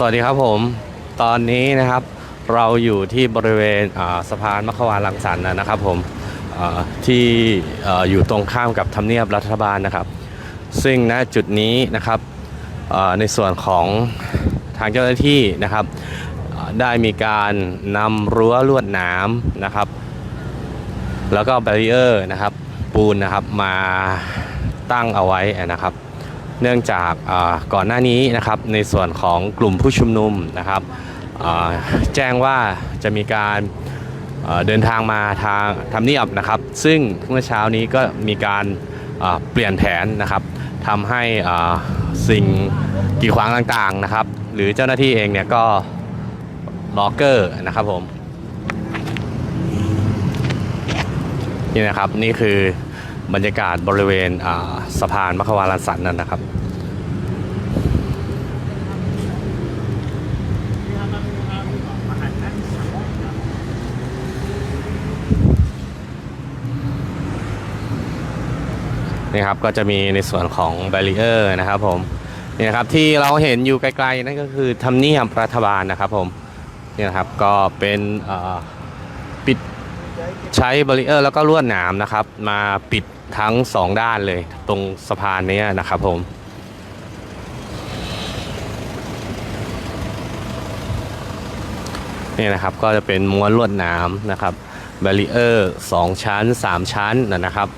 สวัสดีครับผม ตอนนี้นะครับเราอยู่ที่บริเวณสะพานมขวานลังสรรค์นะครับผมที่อ่อยู่ตรงข้ามกับทำเนียบรัฐบาลนะครับ ซึ่งณจุดนี้นะครับในส่วนของทางเจ้าหน้าที่นะครับ ได้มีการนำรั้วลวดหนามนะครับ แล้วก็แบรีเออร์นะครับปูนนะครับมาตั้งเอาไว้นะครับ เนื่องจากก่อนหน้านี้นะครับในส่วนของกลุ่มผู้ชุมนุมนะครับแจ้งว่าจะมีการเดินทางมาทางทำเนียบนะครับ ซึ่งเมื่อเช้านี้ก็มีการเปลี่ยนแผนนะครับทำให้สิ่งกีดขวางต่างๆนะครับ หรือเจ้าหน้าที่เองเนี่ยก็ล็อกเกอร์นะครับผมนี่นะครับนี่คือบรรยากาศบริเวณ สะพานมัขวารันสันนั่นนะครับ นี่ครับก็จะมีในส่วนของแบรีเออร์นะครับผมนี่นะครับที่เราเห็นอยู่ไกลๆนั่นก็คือทำเนียบรัฐบาลนะครับผมนี่นะครับก็เป็นปิดใช้บริเออร์แล้วก็ลวดหนามนะครับ มาปิด ทั้งสองด้านเลยตรงสะพานนี้นะครับผมนี่นะครับก็จะเป็นม้วนลวดนามนะครับบาริเออร์สองชั้น3ชั้นนะครับ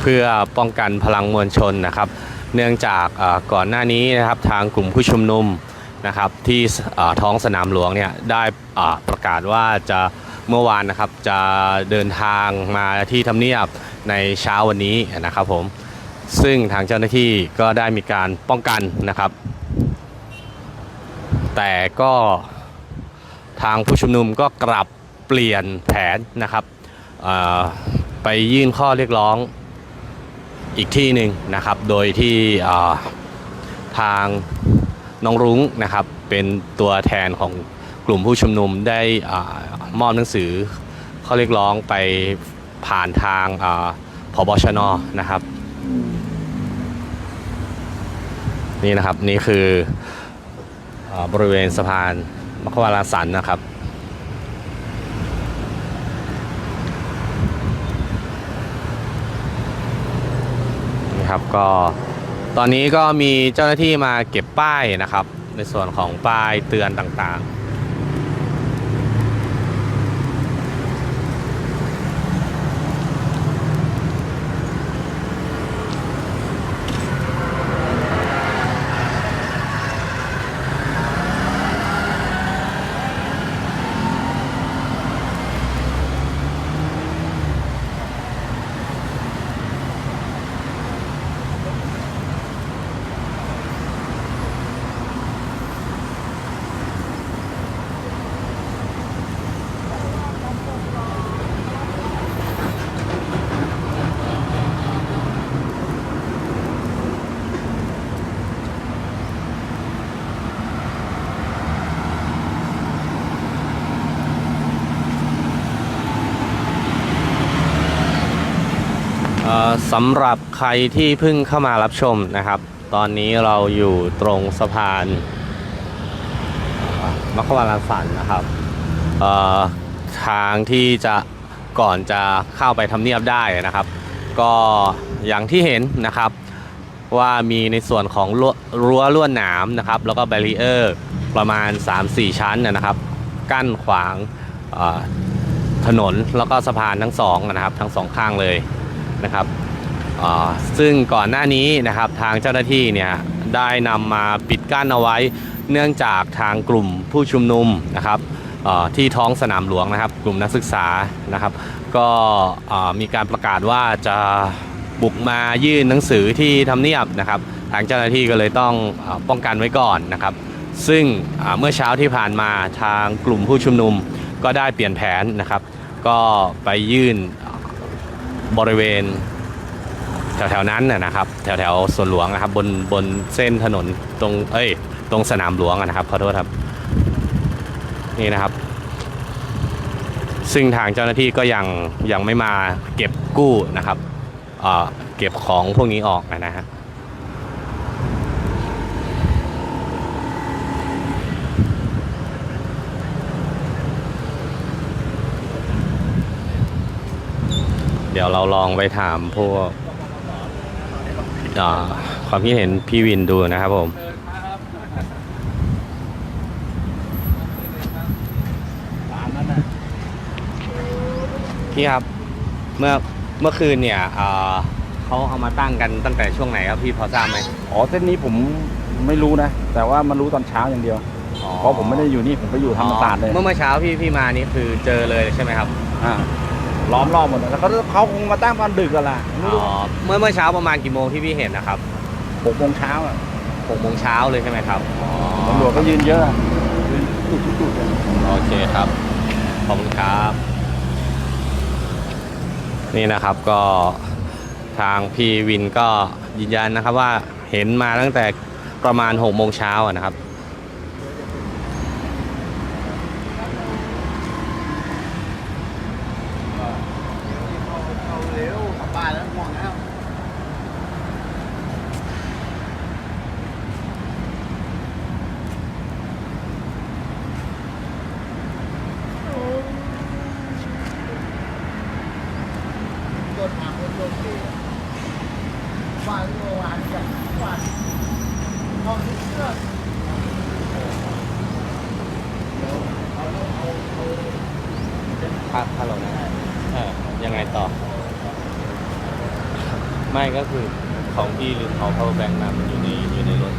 เพื่อป้องกันพลังมวลชนนะครับ เนื่องจากก่อนหน้านี้นะครับทางกลุ่มผู้ชุมนุมนะครับที่ท้องสนามหลวงเนี่ยได้ประกาศว่าจะ เมื่อวานนะครับจะเดินทางมาที่ทำเนียบในเช้าวันนี้นะครับผมซึ่งทางเจ้าหน้าที่ก็ได้มีการป้องกันนะครับ แต่ก็ทางผู้ชุมนุมก็กลับเปลี่ยนแผนนะครับไปยื่นข้อเรียกร้องอีกที่หนึ่งนะครับ โดยที่ทางน้องรุ้งนะครับเป็นตัวแทนของ กลุ่มผู้ชุมนุมได้มอบหนังสือข้อเรียกร้องไปผ่านทางอาพบชนนะครับ นี่นะครับนี่คืออบริเวณสะพานมขวาลาสันนะครับนะครับก็ตอนนี้ก็มีเจ้าหน้าที่มาเก็บป้ายนะครับ ในส่วนของป้ายเตือนต่างๆ สำหรับใครที่เพิ่งเข้ามารับชมนะครับ ตอนนี้เราอยู่ตรงสะพานมัขวาลาสันนะครับทางที่จะก่อนจะเข้าไปทำเนียบได้นะครับ ก็อย่างที่เห็นนะครับว่ามีในส่วนของรั้วลวดหนามนะครับ แล้วก็แบรีเออร์ประมาณ 3-4 ชั้นนะครับ กั้นขวางถนนแล้วก็สะพานทั้งสองนะครับ ทั้งสองข้างเลย นะครับซึ่งก่อนหน้านี้นะครับทางเจ้าหน้าที่เนี่ยได้นำมาปิดกั้นเอาไว้ เนื่องจากทางกลุ่มผู้ชุมนุมนะครับที่ท้องสนามหลวงนะครับ กลุ่มนักศึกษานะครับ ก็มีการประกาศว่าจะบุกมายื่นหนังสือที่ทำเนียบนะครับ ทางเจ้าหน้าที่ก็เลยต้องอป้องกันไว้ก่อนนะครับ ซึ่งเมื่อเช้าที่ผ่านมาทางกลุ่มผู้ชุมนุมก็ได้เปลี่ยนแผนนะครับ ก็ไปยื่น บริเวณ แถวๆนั้นนะครับ แถวๆสวนหลวงนะครับ บนบนเส้นถนนตรงเอ้ย ตรงสนามหลวงนะครับขอโทษครับ นี่นะครับ ซึ่งทางเจ้าหน้าที่ก็ยังยังไม่มาเก็บกู้นะครับเเก็บของพวกนี้ออกนะฮะ ดี๋ยวเราลองไปถามพวกอ่าความคิดเห็นพี่วินดูนะครับผมตามนั้นนะพี่ครับเมื่อเมื่อคืนเนี่ยอ่าเขาเอามาตั้งกันตั้งแต่ช่วงไหนครับพี่พอทราบไหมอ๋อเส้นนี้ผมไม่รู้นะ แต่ว่ามันรู้ตอนเช้าอย่างเดียวเพราะผมไม่ได้อยู่นี่ผมไปอยู่ธรรมศาสตร์เลยเมื่อเมื่อเช้าพี่พี่มานี่คือเจอเลยใช่ไหมครับอ่า ล้อมรอบหมดเลยแล้วเขาเขาคงมาตั้งตอนดึกกันล่ะไม่รู้อ๋อเมื่อเมื่อเช้าประมาณกี่โมงที่พี่เห็นนะครับหกโมงเช้าอะหกโมงเช้าเลยใช่ไหมครับอ๋อตำรวจก็ยืนเยอะยืนจุดทุกจุดเลยโอเคครับขอบคุณครับ นี่นะครับก็ทางพี่วินก็ยืนยันนะครับว่าเห็นมาตั้งแต่ประมาณหกโมงเช้าอะนะครับ เร็วกลับบ้านแล้วง่วงแล้ว ครับฮัลโหลนะเออยังไงต่อ ไม่ก็คือของพี่ลืมเอา power bank มา มันอยู่ในอยู่ในรถ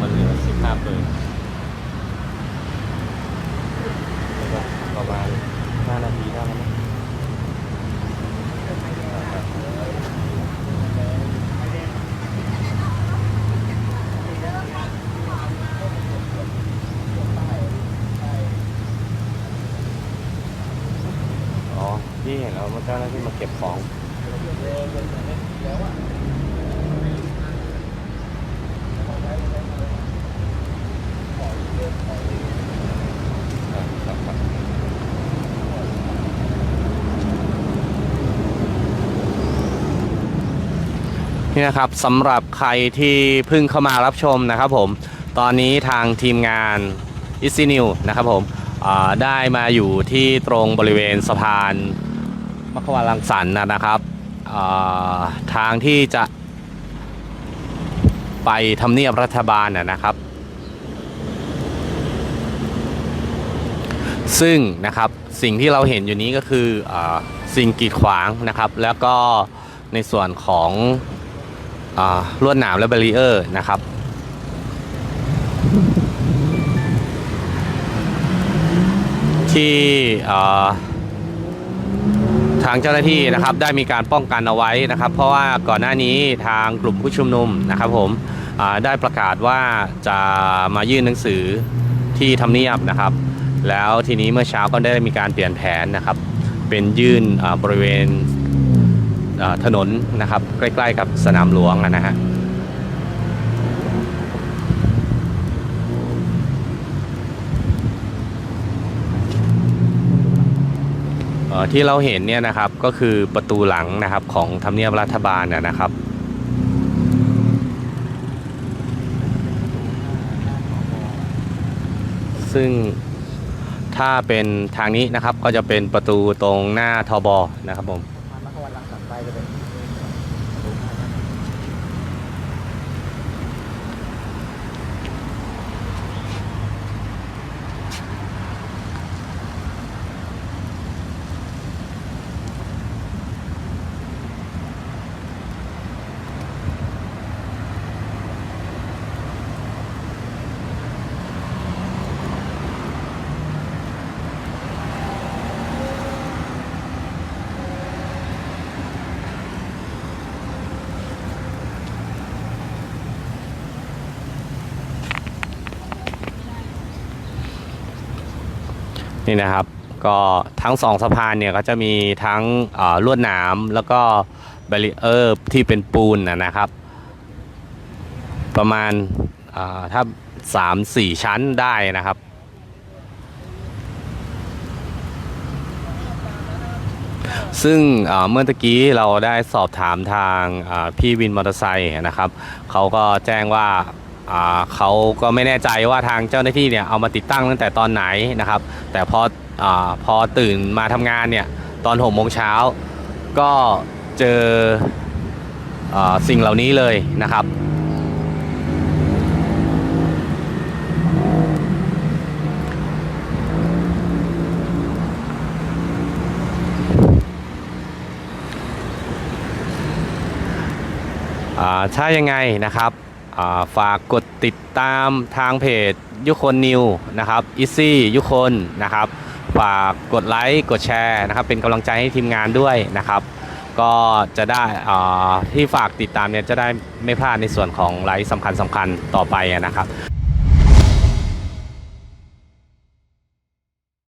มันเหลือ15เปอร์แล้วก็ประมาณ5นาทีได้แล้วมั้ง อ๋อพี่เห็นแล้วมันเจ้าหน้าที่มาเก็บของนี่นะครับสำหรับใครที่เพิ่งเข้ามารับชมนะครับผม ตอนนี้ทางทีมงาน i s ินิวนะครับผมได้มาอยู่ที่ตรงบริเวณสะพาน มัควาลังสรรค์นะครับาทางที่จะ ไปทำเนียบรัฐบาลนะครับ ซึ่งนะครับสิ่งที่เราเห็นอยู่นี้ก็คืออสิ่งกีดขวางนะครับ แล้วก็ในส่วนของอลวดหนามและเบรีเออร์นะครับที่ ทางเจ้าหน้าที่นะครับได้มีการป้องกันเอาไว้นะครับ เพราะว่าก่อนหน้านี้ทางกลุ่มผู้ชุมนุมนะครับผมได้ประกาศว่าจะมายื่นหนังสือที่ทำเนียบนะครับ แล้วทีนี้เมื่อเช้าก็ได้มีการเปลี่ยนแผนนะครับ เป็นยื่นบริเวณถนนนะครับ ใกล้ ๆ กับสนามหลวงนะฮะ เอ่อ ที่เราเห็นเนี่ยนะครับก็คือประตูหลังนะครับของทำเนียบรัฐบาลนะนะครับซึ่งถ้าเป็นทางนี้นะครับก็จะเป็นประตูตรงหน้าทบนะครับผม มัควาลังสรรค์ไปจะเป็น นี่นะครับ ก็ทั้งสองสะพานเนี่ยก็จะมีทั้งลวดหนามแล้วก็บรีเออร์ที่เป็นปูนนะครับ ประมาณถ้าสามสี่ชั้นได้นะครับ ซึ่งเมื่อตะกี้เราได้สอบถามทางพี่วินมอเตอร์ไซค์นะครับ เขาก็แจ้งว่า เขาก็ไม่แน่ใจว่าทางเจ้าหน้าที่เนี่ยเอามาติดตั้งตั้งแต่ตอนไหนนะครับ แต่พออพอตื่นมาทำงานเนี่ยตอนหกโมงเช้าก็เจออสิ่งเหล่านี้เลยนะครับอ่าถ้ายังไงนะครับ ฝากกดติดตามทางเพจยุคนนิวนะครับอิซี่ยุคนนะครับ ฝากกดไลค์กดแชร์นะครับ เป็นกำลังใจให้ทีมงานด้วยนะครับ ก็จะได้อ่าที่ฝากติดตามเนี่ยจะได้ไม่พลาดในส่วนของไลฟ์สำคัญสำคัญต่อไปนะครับ